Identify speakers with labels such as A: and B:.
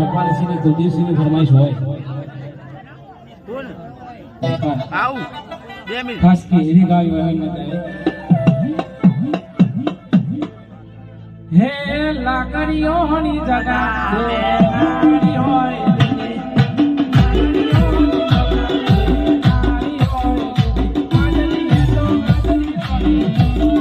A: હરપાલસિંહ ને કુલદીપસિંહની ફરમાઈશ હોય ખાસ કે એવી ગાવી હોય હે લાકડીઓ ની જગા. હોય Thank you.